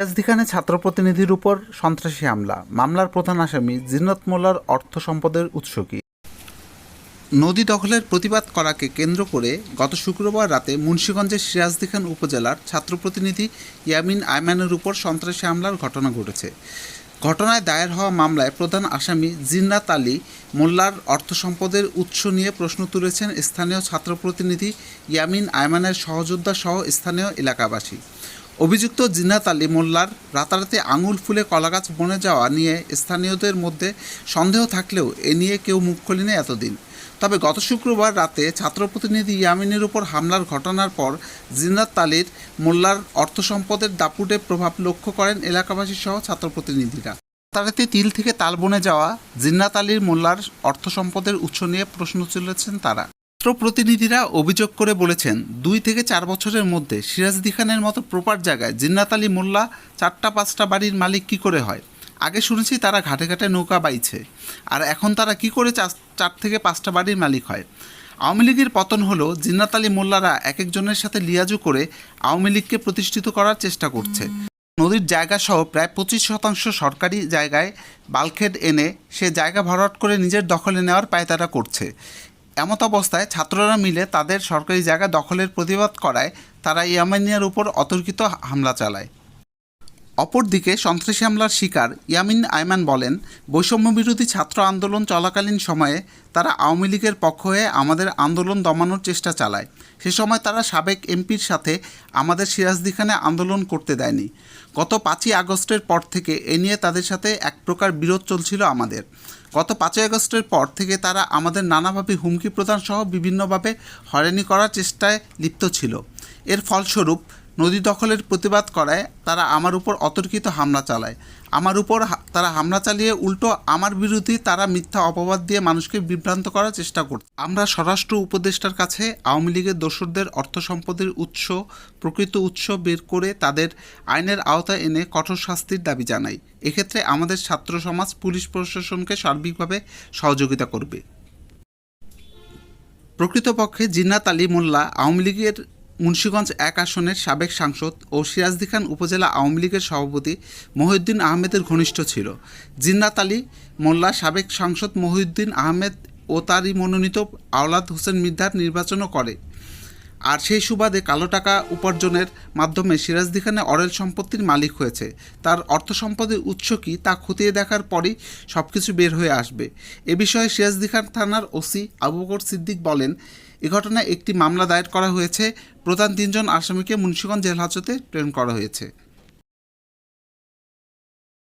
ইয়াজদি খানে ছাত্র প্রতিনিধির উপর সন্ত্রাসী হামলা। মামলার প্রধান আসামি জিন্নত মোল্লার অর্থ সম্পদের উৎস কি? নদী দখলের প্রতিবাদ করাকে কেন্দ্র করে গত শুক্রবার রাতে মুন্সীগঞ্জের সিরাজদিখান উপজেলার ছাত্র প্রতিনিধি ইয়ামিন আয়মানের উপর সন্ত্রাসী হামলার ঘটনা ঘটেছে। ঘটনায় দায়ের হওয়া মামলায় প্রধান আসামি জিন্নাত আলী মোল্লার অর্থ সম্পদের উৎস নিয়ে প্রশ্ন তুলেছেন স্থানীয় ছাত্র প্রতিনিধি ইয়ামিন আয়মানের সহযোদ্ধা সহ স্থানীয় এলাকাবাসী। অভিযুক্ত জিন্নাত আলী মোল্লার রাতারাতি আঙুল ফুলে কলাগাছ বনে যাওয়া নিয়ে স্থানীয়দের মধ্যে সন্দেহ থাকলেও এ নিয়ে কেউ মুখ খোলেনি এতদিন। তবে গত শুক্রবার রাতে ছাত্র প্রতিনিধি ইয়ামিনের উপর হামলার ঘটনার পর জিন্নাত আলীর মোল্লার অর্থ সম্পদের দাপুটে প্রভাব লক্ষ্য করেন এলাকাবাসী সহ ছাত্র প্রতিনিধিরা রাতারাতি তিল থেকে তাল বনে যাওয়া জিন্নাত আলীর মোল্লার অর্থ সম্পদের উৎস নিয়ে প্রশ্ন তুলেছেন তারা। ছাত্র প্রতিনিধিরা অভিযোগ করে বলেছেন, দুই থেকে চার বছরের মধ্যে সিরাজদি খানের মতো প্রপার জায়গায় জিন্নাত আলী মোল্লা চারটা, পাঁচটা বাড়ির মালিক কি করে হয়? আগে শুনেছি তারা ঘাটে ঘাটে নৌকা বাইছে। আর এখন তারা কি করে চার- থেকে পাঁচটা বাড়ির মালিক হয়? আওয়ামী লীগের পতন হলো জিন্নাত আলী মোল্লারা এক একজনের সাথে লিয়াজু করে আওয়ামী লীগকে প্রতিষ্ঠিত করার চেষ্টা করছে। নদীর জায়গা সহ প্রায় পঁচিশ শতাংশ সরকারি জায়গায় বালখেড এনে সে জায়গা ভরাট করে নিজের দখলে নেওয়ার পায়তারা করছে। এমত অবস্থায় ছাত্ররা মিলে তাদের সরকারি জায়গা দখলের প্রতিবাদ করায় তারা ইয়ামানিয়ার উপর অতর্কিত হামলা চালায়। অপরদিকে সন্ত্রাসী হামলার শিকার ইয়ামিন আয়মান বলেন বৈষম্য বিরোধী ছাত্র আন্দোলন চলাকালীন সময়ে তারা আওয়ামী লীগের পক্ষ হয়ে আমাদের আন্দোলন দমানোর চেষ্টা চালায়। সে সময় তারা সাবেক এমপির সাথে আমাদের সিরাজদিখানে আন্দোলন করতে দেয়নি। গত পাঁচই আগস্টের পর থেকে এ নিয়ে তাদের সাথে এক প্রকার বিরোধ চলছিল আমাদের। গত পাঁচই আগস্টের পর থেকে তারা আমাদের নানাভাবে হুমকি প্রদান সহ বিভিন্নভাবে হয়রানি করার চেষ্টায় লিপ্ত ছিল। এর ফলস্বরূপ নদী দখলের প্রতিবাদ করায় তারা আমার উপর অতর্কিত হামলা চালায়। আমার উপর তারা হামলা চালিয়ে উল্টো আমার বিরুদ্ধে তারা মিথ্যা অপবাদ দিয়ে মানুষকে বিভ্রান্ত করার চেষ্টা করছে। আমরা স্বরাষ্ট্র উপদেষ্টার কাছে আওয়ামী লীগের দোসরদের অর্থ সম্পদের উৎস, প্রকৃত উৎস বের করে তাদের আইনের আওতায় এনে কঠোর শাস্তির দাবি জানাই। এক্ষেত্রে আমাদের ছাত্র সমাজ পুলিশ প্রশাসনকে সার্বিকভাবে সহযোগিতা করবে। প্রকৃতপক্ষে জিন্নাত আলী মোল্লা আওয়ামী লীগের মুন্সীগঞ্জ এক আসনের সাবেক সাংসদ ও সিরাজদি খান উপজেলা আওয়ামী লীগের সভাপতি মহিউদ্দিন আহমেদের ঘনিষ্ঠ ছিল। জিন্নাত আলী মোল্লা সাবেক সাংসদ মহিউদ্দিন আহমেদ ও তারই মনোনীত আওলাদ হোসেন মির্ধার নির্বাচনও করে। আর সেই সুবাদে কালো টাকা উপার্জনের মাধ্যমে সিরাজদি খানে অরেল সম্পত্তির মালিক হয়েছে। তার অর্থ সম্পদের উৎস কী তা খতিয়ে দেখার পরই সব কিছু বের হয়ে আসবে। এ বিষয়ে সিরাজদি খান থানার ওসি আবু বকর সিদ্দিক বলেন এ ঘটনায় একটি মামলা দায়ের করা হয়েছে। প্রধান তিনজন আসামিকে মুন্সিগঞ্জ জেল হাজতে প্রেরণ করা হয়েছে।